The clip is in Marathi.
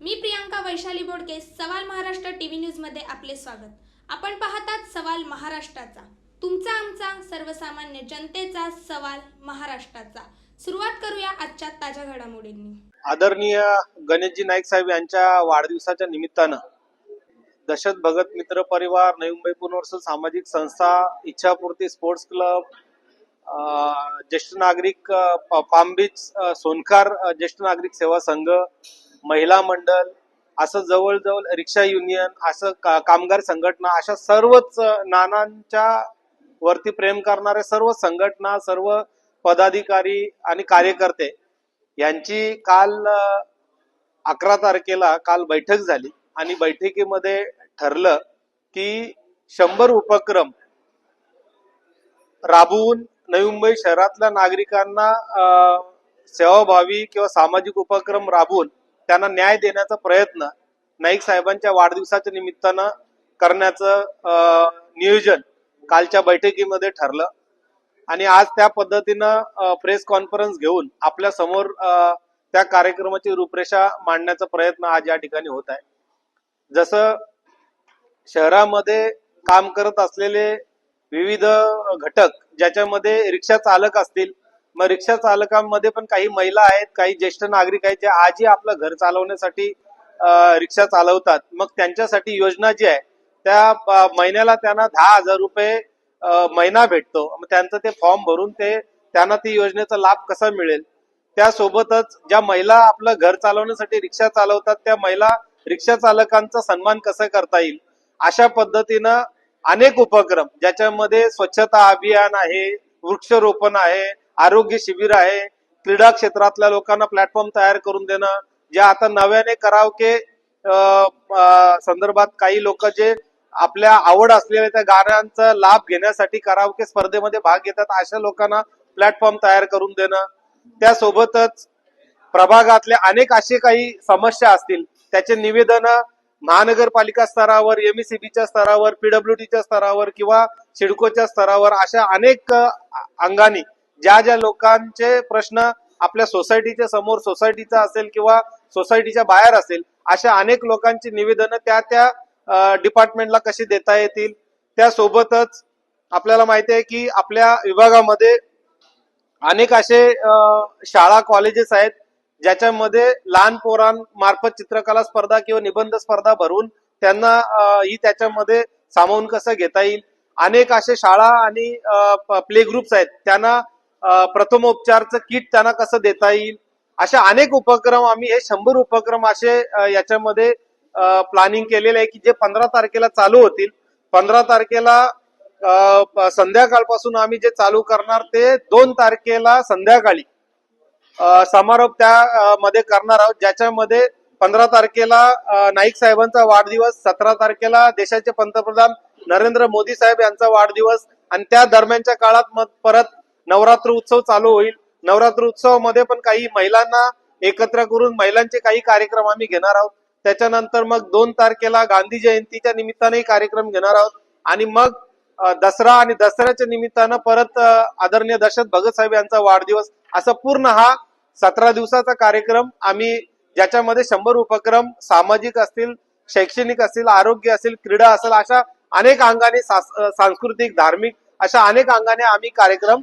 मी प्रियांका वैशाली बोडके सवाल महाराष्ट्र टीव्ही न्यूजमध्ये आपले स्वागत. आपण पाहतात सवाल महाराष्ट्राचा. तुमचा आमचा सर्वसामान्य जनतेचा सवाल महाराष्ट्राचा. सुरुवात करूया आजच्या ताज्या घडामोडींनी. आदरणीय गणेशजी नाईक साहेब यांच्या वाढदिवसाच्या निमित्तानं दशरथ भगत मित्र परिवार नवी मुंबई पुनर्वसन सामाजिक संस्था इच्छापूर्ती स्पोर्ट्स क्लब ज्येष्ठ नागरिक पामबीच सोनकार ज्येष्ठ नागरिक सेवा संघ महिला मंडळ असं जवळजवळ रिक्षा युनियन असं का- कामगार संघटना अशा सर्वच नानांच्या वरती प्रेम करणाऱ्या सर्व संघटना सर्व पदाधिकारी आणि कार्यकर्ते यांची काल अकरा तारखेला काल बैठक झाली आणि बैठकीमध्ये ठरलं की शंभर उपक्रम राबवून नवी मुंबई शहरातल्या नागरिकांना अं, सेवाभावी किंवा सामाजिक उपक्रम राबवून त्यांना न्याय देण्याचा प्रयत्न नाईक साहेबांच्या वाढदिवसाच्या निमित्तानं करण्याचं नियोजन कालच्या बैठकीमध्ये ठरलं. आणि आज त्या पद्धतीनं प्रेस कॉन्फरन्स घेऊन आपल्यासमोर त्या कार्यक्रमाची रूपरेषा मांडण्याचा प्रयत्न आज या ठिकाणी होत आहे. जसं शहरामध्ये काम करत असलेले विविध घटक ज्याच्यामध्ये रिक्षा चालक असतील मग रिक्षा चालकांमध्ये पण काही महिला आहेत काही ज्येष्ठ नागरिक आहेत जे आजही आपलं घर चालवण्यासाठी रिक्षा चालवतात. मग त्यांच्यासाठी योजना जी आहे त्या महिन्याला त्यांना दहा हजार रुपये महिना भेटतो. मग त्यांचं ते फॉर्म भरून ते त्यांना ती योजनेचा लाभ कसा मिळेल? त्यासोबतच ज्या महिला आपलं घर चालवण्यासाठी रिक्षा चालवतात त्या महिला रिक्षा चालकांचा सन्मान कसा करता येईल? अशा पद्धतीनं अनेक उपक्रम ज्याच्यामध्ये स्वच्छता अभियान आहे वृक्षरोपण आहे आरोग्य शिबिर आहे. क्रीडा क्षेत्रातल्या लोकांना प्लॅटफॉर्म तयार करून देणं. जे आता नव्याने करावके संदर्भात काही लोक जे आपल्या आवड असलेल्या त्या गाण्यांचा लाभ घेण्यासाठी करावके स्पर्धेमध्ये भाग घेतात अशा लोकांना प्लॅटफॉर्म तयार करून देणं. त्यासोबतच प्रभागातल्या अनेक असे काही समस्या असतील त्याचे निवेदन महानगरपालिका स्तरावर एमईसीबीच्या स्तरावर पीडब्ल्यूडीच्या स्तरावर किंवा सिडकोच्या स्तरावर अशा अनेक अंगाने ज्या ज्या लोकांचे प्रश्न आपल्या सोसायटीच्या समोर सोसायटीचा असेल किंवा सोसायटीच्या बाहेर असेल अशा अनेक लोकांची निवेदनं त्या त्या डिपार्टमेंटला कशी देता येतील? त्यासोबतच आपल्याला माहिती आहे की आपल्या विभागामध्ये अनेक असे शाळा कॉलेजेस आहेत ज्याच्यामध्ये लहान पोरांमार्फत चित्रकला स्पर्धा किंवा निबंध स्पर्धा भरून त्यांना ही त्याच्यामध्ये सामावून कसं घेता येईल? अनेक असे शाळा आणि प्ले ग्रुप्स आहेत त्यांना प्रथमोपचारचं किट त्यांना कसं देता येईल? अशा अनेक उपक्रम आम्ही हे शंभर उपक्रम असे याच्यामध्ये प्लॅनिंग केलेले आहे की जे पंधरा तारखेला चालू होतील. पंधरा तारखेला संध्याकाळपासून आम्ही जे चालू करणार ते दोन तारखेला संध्याकाळी समारोप त्या मध्ये करणार आहोत. ज्याच्यामध्ये पंधरा तारखेला नाईक साहेबांचा वाढदिवस सतरा तारखेला देशाचे पंतप्रधान नरेंद्र मोदी साहेब यांचा वाढदिवस आणि त्या दरम्यानच्या काळात मग परत नवरात्र उत्सव चालू होईल. नवरात्र उत्सवामध्ये पण काही महिलांना एकत्र करून महिलांचे काही कार्यक्रम आम्ही घेणार आहोत. त्याच्यानंतर मग दोन तारखेला गांधी जयंतीच्या निमित्तानेही कार्यक्रम घेणार आहोत. आणि मग दसरा आणि दसऱ्याच्या निमित्तानं परत आदरणीय दशरथ भगत साहेब यांचा वाढदिवस. असा पूर्ण हा सतरा दिवसाचा कार्यक्रम आम्ही ज्याच्यामध्ये शंभर उपक्रम सामाजिक असतील शैक्षणिक असतील आरोग्य असेल क्रीडा असेल अशा अनेक अंगाने सांस्कृतिक धार्मिक अशा अनेक अंगाने आम्ही कार्यक्रम